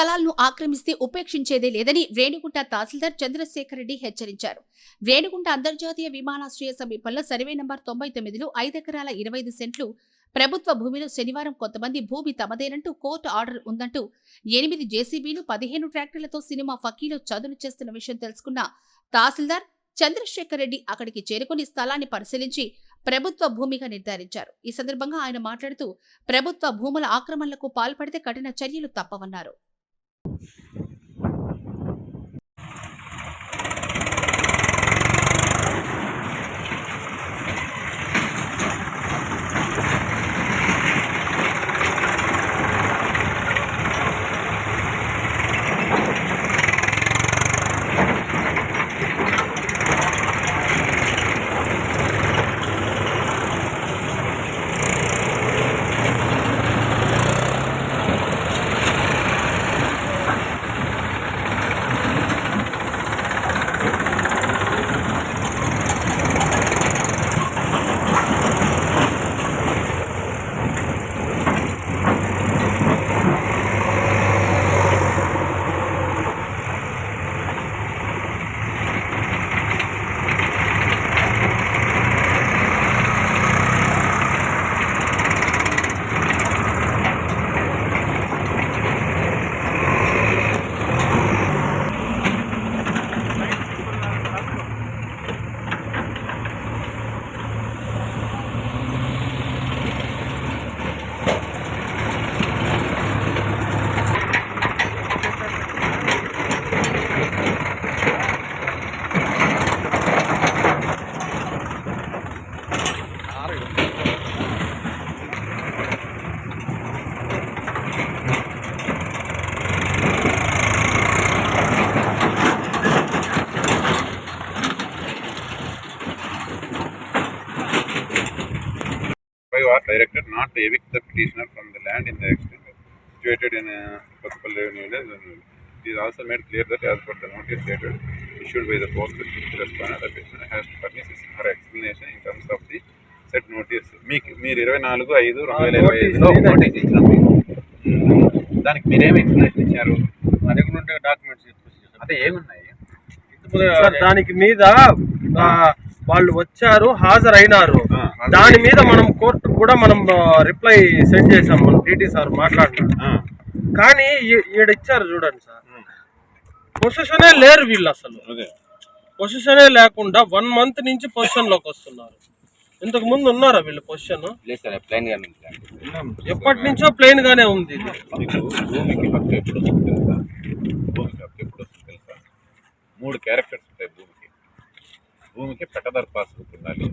స్థలాలను ఆక్రమిస్తే ఉపేక్షించేదే లేదని రేణిగుంట తహసీల్దార్ చంద్రశేఖర్ రెడ్డి హెచ్చరించారు. రేణిగుంట అంతర్జాతీయ విమానాశ్రయ సమీపంలో సర్వే నంబర్ తొంభై తొమ్మిదిలో ఐదెకరాల ఇరవై ఐదు సెంట్లు ప్రభుత్వ భూమిలో శనివారం కొంతమంది భూమి తమదేనంటూ కోర్టు ఆర్డర్ ఉందంటూ ఎనిమిది జేసీబీలు పదిహేను ట్రాక్టర్లతో సినిమా ఫకీలో చదును చేస్తున్న విషయం తెలుసుకున్న తహసీల్దార్ చంద్రశేఖర్ రెడ్డి అక్కడికి చేరుకుని స్థలాన్ని పరిశీలించి ప్రభుత్వ భూమిగా నిర్ధారించారు. ఈ సందర్భంగా ఆయన మాట్లాడుతూ ప్రభుత్వ భూముల ఆక్రమణలకు పాల్పడితే కఠిన చర్యలు తప్పవన్నారు. Director not evict the petitioner from the land in the extent situated in Pasupalli also made clear that as per the notice dated issued by the post her explanation in terms of the set notice మీకు మీరు ఇరవై నాలుగు ఐదు రెండు ఇరవై notice ఇచ్చినప్పుడు దానికి మీరేం ఎక్స్ప్లెనేషన్ ఇచ్చారు? అనేకుండా డాక్యుమెంట్స్ అదే ఏమున్నాయి? దానికి మీద వాళ్ళు వచ్చారు హాజరైనారు. దాని మీద మనం కోర్టు కూడా మనం రిప్లై సెండ్ చేసాం మనం టీటీ సార్ మాట్లాడినాడు ఆ, కానీ ఈ- ఈడ ఇచ్చారు చూడండి సార్. పొజిషనే లేరు వీళ్ళు అసలు అదే పొజిషనే లేకుండా వన్ మంత్ నుంచి పొజిషన్లోకి వస్తున్నారు. ఇంతకు ముందు ఉన్నారా వీళ్ళు పొజిషన్ ఎప్పటి నుంచో ప్లెయిన్ గానే ఉంది మూడు క్యారెక్టర్స్ ఉంటాయి భూమికి. భూమికి పట్టదారు పాస్బుక్ ఉండాలి.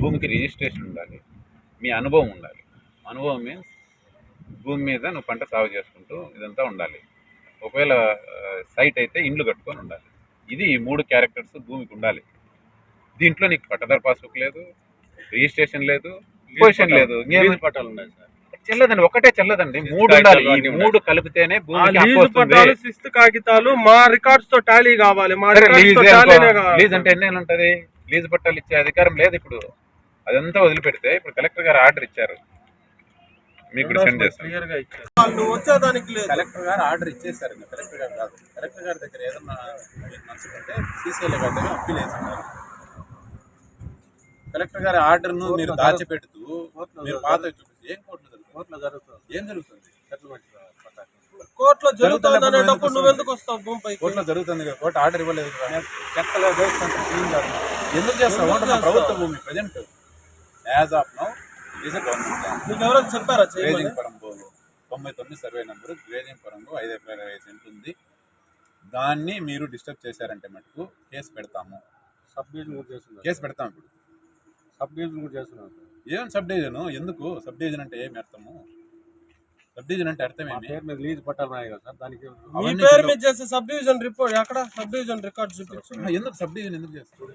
భూమికి రిజిస్ట్రేషన్ ఉండాలి. మీ అనుభవం ఉండాలి. అనుభవం మీన్స్ భూమి మీద నువ్వు పంట సాగు చేసుకుంటూ ఇదంతా ఉండాలి. ఒకవేళ సైట్ అయితే ఇండ్లు కట్టుకొని ఉండాలి. ఇది మూడు క్యారెక్టర్స్ భూమికి ఉండాలి. దీంట్లో నీకు పట్టదారు పాస్బుక్ లేదు రిజిస్ట్రేషన్ లేదు పొజిషన్ లేదు. పట్టాలు ఉన్నాయి సార్. చెల్లదండి ఒకటే చెల్లదండి. మూడు ఉండాలి. మూడు కలిపితేనే శిస్తు కాగితాలు మా రికార్డ్స్తో టాలీ కావాలి. మా లీజ్ అంటే ఎన్ని ఉంటది? లీజ్ పట్టాలు ఇచ్చే అధికారం లేదు ఇప్పుడు. అదంతా వదిలిపెడితే ఇప్పుడు కలెక్టర్ గారు ఆర్డర్ ఇచ్చారు. మీకు సెండ్ చేస్తాను. క్లియర్గా ఇచ్చారు. వాళ్ళు వచ్చేదానికి లేదు. కలెక్టర్ గారు ఆర్డర్ ఇచ్చేసారు ఇంకా. కలెక్టర్ గారు కాదు. కలెక్టర్ గారి దగ్గర ఏదన్నా మీకు నచ్చుకుంటే సీసీఎల్ గారి దగ్గర అప్పీల్ వేసుకున్నారు కలెక్టర్ గారి ఆర్డర్ను మీరు దాచిపెడుతూ మీరు పాత చూపించి ఏం కోర్టులో జరుగుతుంది? కోర్టులో జరుగుతుంది. ఏం జరుగుతుంది? సెటిల్మెంట్. కోర్టులో జరుగుతుంది అనేటప్పుడు ఎందుకు నువ్వెందుకు వస్తావు భూమిపైకి? కోర్టులో జరుగుతుంది కదా కోర్టు ఆర్డర్ ఇవ్వలేదు కదా. చెక్కలో ఎందుకు చేస్తావు? ప్రభుత్వ భూమి present as of now is government చెప్పారా చేయమని? గ్రేజింగ్ పరంబు తొంభై తొమ్మిది సర్వే నెంబర్ గ్రేజింగ్ పరంబు ఐదు ఎకరాల సెంట్లు ఉంది దాన్ని మీరు డిస్టర్బ్ చేశారంటే మటుకు కేసు పెడతాము. సబ్ డివిజన్ కూడా చేస్తున్నారు. కేసు పెడతాం ఇప్పుడు. సబ్ డివిజన్ కూడా చేస్తున్నారు. ఏం సబ్ డివిజన్? ఎందుకు? సబ్ డివిజన్ అంటే ఏమి అర్థము? సబ్ డివిజన్ అంటే అర్థం ఏమి? పేరు మీద లీజ్ పట్టాలు కదా సార్. దానికి మీ పేరు. మీద చేసే సబ్ డివిజన్ రిపోర్ట్ ఎక్కడ? సబ్ డివిజన్ రికార్డ్ చూపించు. ఎందుకు సబ్ డివిజన్ ఎందుకు చేస్తారు?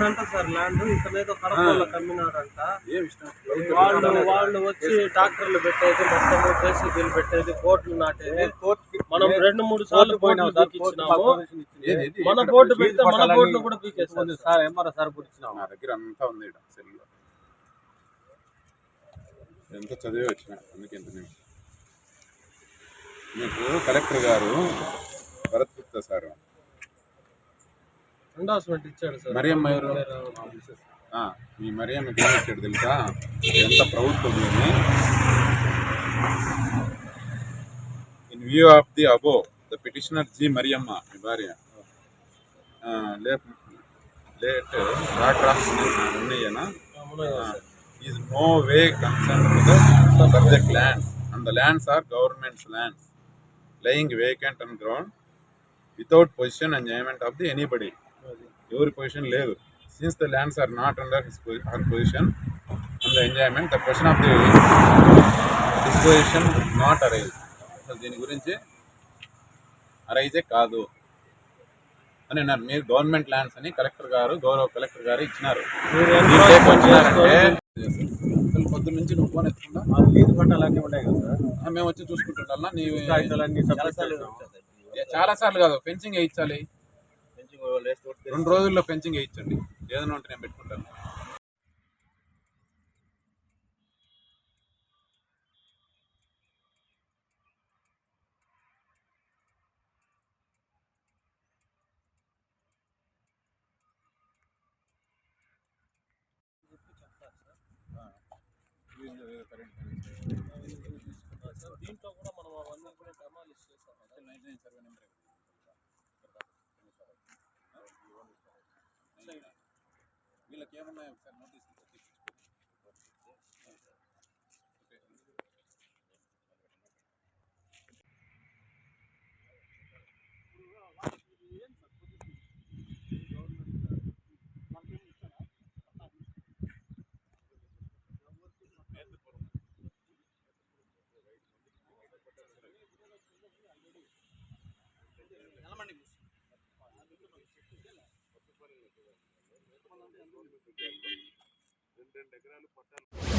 అంట సార్ ల్యాండ్ ఇతనేదో కడపలో కమ్మినాడంట వాళ్ళు వాళ్ళు వచ్చి డాక్టర్లు పెట్టేది మొత్తము పెట్టేది కోట్లు నాటేది మనం రెండు మూడు సార్లు? మన బోర్డు పెడితే మన కూడా పీకేస్తారు సార్ సార్ పుట్టించినాం నా దగ్గర అంతా ఉంది ఎంత చదివి వచ్చిన అందుకే ఎంత మీకు కలెక్టర్ గారు భరత్ గుప్తా సార్. ఎండార్స్మెంట్ ఇచ్చాడు సార్. మరియమ్మ ఎవరు? మీ మరియమ్మకి ఏమి ఇచ్చాడు తెలుసా? ఎంత ప్రభుత్వ భూమి in view of the above the petitioner G Mariyamma మీ భార్య. లేట్ లేట్ రాష్ట్ర ఉన్నయ్యనా? is no way concerned with the subject lands. And the lands are government's vacant on ground without position and enjoyment of the anybody. ఎవరి position లేదు. Since the lands are not under his her possession and the enjoyment the question of the disposition not arise అసలు దీని గురించి అరైజే కాదు. అని అన్నారు. మీరు గవర్నమెంట్ ల్యాండ్స్ అని కలెక్టర్ గారు గౌరవ కలెక్టర్ గారు ఇచ్చినారు. అసలు పొద్దున్న నుంచి నువ్వు ఫోన్ ఎత్తుకుందా ఆ లీజు పట్టాలు అన్నీ ఉన్నాయి కదా సార్. మేము వచ్చి చూసుకుంటుండాలా నీ. చాలా సార్లు కాదు ఫెన్సింగ్ వేయించాలి. రెండు రోజుల్లో ఫెన్సింగ్ వేయించండి. ఏదైనా ఉంటే నేను పెట్టుకుంటాను. సార్ దీంట్లో కూడా మనం అవన్నీ కూడా డెమాలిష్ చేసాం వీళ్ళకి ఏమున్నాయి ఒకసారి నోటీస్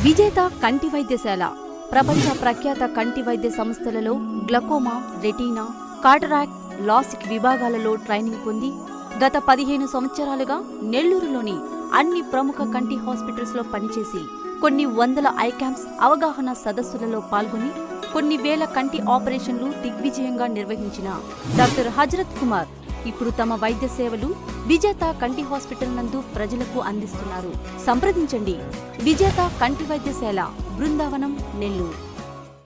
విజేత కంటి వైద్యశాల. ప్రపంచ ప్రఖ్యాత కంటి వైద్య సంస్థలలో గ్లకోమా రెటీనా కాటరాక్ట్ లాసిక్ విభాగాలలో ట్రైనింగ్ పొంది గత పదిహేను సంవత్సరాలుగా నెల్లూరులోని అన్ని ప్రముఖ కంటి హాస్పిటల్స్లో పనిచేసి కొన్ని వందల ఐ క్యాంప్స్ అవగాహన సదస్సులలో పాల్గొని కొన్ని వేల కంటి ఆపరేషన్లు దిగ్విజయంగా నిర్వహించిన డాక్టర్ హజరత్ కుమార్ ఇప్పుడు తమ వైద్య సేవలు విజేత కంటి హాస్పిటల్ నందు ప్రజలకు అందిస్తున్నారు. సంప్రదించండి. విజేత కంటి వైద్యశాల బృందావనం నెల్లూరు.